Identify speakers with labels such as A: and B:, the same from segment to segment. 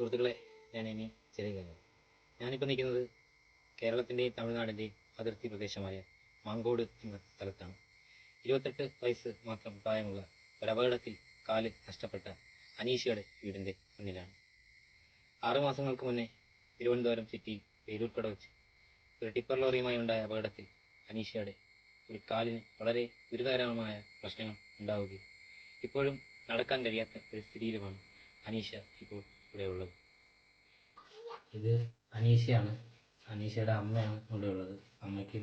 A: സുഹൃത്തുക്കളെ ഞാൻ ഇനി ചെറിയ ഞാനിപ്പോൾ നിൽക്കുന്നത് കേരളത്തിന്റെയും തമിഴ്നാടിന്റെയും അതിർത്തി പ്രദേശമായ മാങ്കോട് എന്ന സ്ഥലത്താണ്. ഇരുപത്തെട്ട് വയസ്സ് മാത്രം പ്രായമുള്ള ഒരപകടത്തിൽ കാൽ നഷ്ടപ്പെട്ട അനീഷയുടെ വീടിന്റെ മുന്നിലാണ്. ആറുമാസങ്ങൾക്ക് മുന്നേ തിരുവനന്തപുരം സിറ്റിയിൽ പേരൂർക്കട വെച്ച് ഒരു ടിപ്പർ ലോറിയുമായി ഉണ്ടായ അപകടത്തിൽ അനീഷയുടെ ഒരു കാലിന് വളരെ ഗുരുതരമായ പ്രശ്നങ്ങൾ ഉണ്ടാവുകയും ഇപ്പോഴും നടക്കാൻ കഴിയാത്ത ഒരു സ്ഥിതിയിലുമാണ് അനീഷ ഇപ്പോൾ ഇവിടെ ഉള്ളത് ഇത് അനീഷയാണ്. അനീഷയുടെ അമ്മയാണ് ഇവിടെ ഉള്ളത്. അമ്മയ്ക്ക്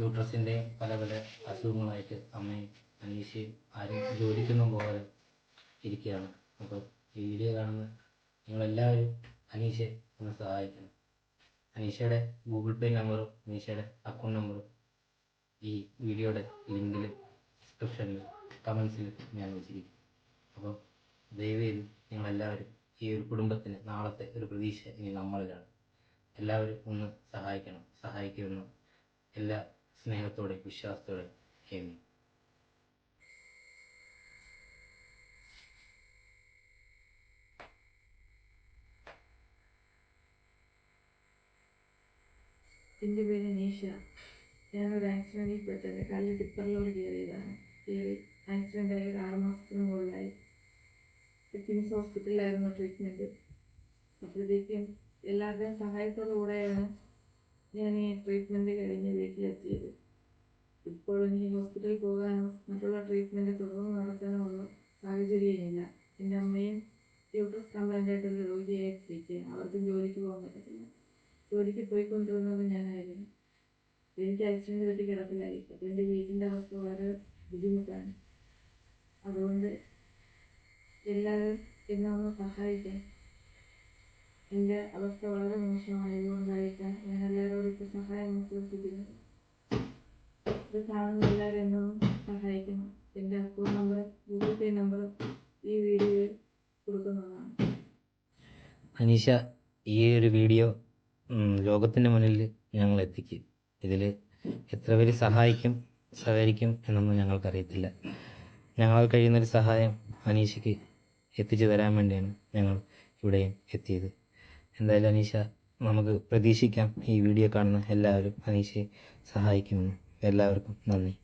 A: യൂട്രസിന്റെ പല പല അസുഖങ്ങളായിട്ട് അമ്മയും അനീഷയും ആരും ജോലിക്കൊന്നും പോകാതെ ഇരിക്കുകയാണ്. അപ്പോൾ ഈ വീഡിയോ കാണുന്ന നിങ്ങളെല്ലാവരും അനീഷയെ ഒന്ന് സഹായിക്കണം. അനീഷയുടെ ഗൂഗിൾ പേ നമ്പറും അനീഷയുടെ അക്കൗണ്ട് നമ്പറും ഈ വീഡിയോയുടെ ലിങ്കിൽ ഡിസ്ക്രിപ്ഷനിൽ കമൻസിൽ ഞാൻ വെച്ചിരിക്കും. അപ്പോൾ ചെയ്ത് നിങ്ങളെല്ലാവരും ഈ ഒരു കുടുംബത്തിന് നാളത്തെ ഒരു പ്രതീക്ഷ ഇനി നമ്മളിലാണ്. എല്ലാവരും ഒന്ന് സഹായിക്കണം. സഹായിക്കുമെന്ന് എല്ലാ സ്നേഹത്തോടെ വിശ്വാസത്തോടെ ചെയ്യുന്നു
B: എന്റെ പേര് നീഷ. ഞാനൊരു ആക്സിഡന്റിൽ പെട്ടത് കാലിൽ ടിപ്പറിലോട് കയറിയതാണ്. കിംസ് ഹോസ്പിറ്റലിലായിരുന്നു ട്രീറ്റ്മെന്റ് അപ്പോഴത്തേക്കും എല്ലാവരുടെയും സഹായത്തോടു കൂടെയാണ് ഞാൻ ഈ ട്രീറ്റ്മെന്റ് കഴിഞ്ഞ് വീട്ടിലെത്തിയത്. ഇപ്പോൾ എനിക്ക് ഹോസ്പിറ്റലിൽ പോകാനോ മറ്റുള്ള ട്രീറ്റ്മെന്റ് തുടർന്ന് നടത്താനോ ഉള്ള സാഹചര്യമില്ല. എന്റെ അമ്മയും യൂട്രസ് കംപ്ലൈന്റ് ആയിട്ടൊരു രോഗിയായിട്ടിരിക്കുക അവർക്കും ജോലിക്ക് പോകാൻ പറ്റത്തില്ല. ജോലിക്ക് പോയിക്കൊണ്ടിരുന്നത് ഞാനായിരുന്നു. എനിക്ക് ആക്സിഡന്റ് പറ്റി കിടപ്പിലായി. അപ്പോൾ എന്റെ വീടിന്റെ അവസ്ഥ വളരെ ബുദ്ധിമുട്ടാണ്. അതുകൊണ്ട് എല്ലാവരും എന്നെ ഒന്ന് സഹായിക്കണം എന്റെ അവസ്ഥ വളരെ മോശമായതുകൊണ്ടായിരിക്കാം ഞാൻ എല്ലാവരോടും സഹായം അഭ്യർത്ഥിക്കുന്നു. ഇത് കാണുന്ന എല്ലാവരും എന്നെ സഹായിക്കണം. എന്റെ account number Google pay number ഈ വീഡിയോയിൽ കൊടുക്കുന്നതാണ്.
A: അനീഷ ഈ ഒരു വീഡിയോ ലോകത്തിന്റെ മുന്നിൽ ഞങ്ങൾ എത്തിക്കും. ഇതിൽ എത്ര പേര് സഹായിക്കും സഹകരിക്കും എന്നൊന്നും ഞങ്ങൾക്കറിയത്തില്ല. ഞങ്ങളാൽ കഴിയുന്നൊരു സഹായം അനീഷയ്ക്ക് എത്തിച്ചു തരാൻ വേണ്ടിയാണ് ഞങ്ങൾ ഇവിടെ എത്തിയത്. എന്തായാലും അനീഷ നമുക്ക് പ്രതീക്ഷിക്കാം ഈ വീഡിയോ കാണുന്ന എല്ലാവരും അനീഷയെ സഹായിക്കുമെന്ന്. എല്ലാവർക്കും നന്ദി.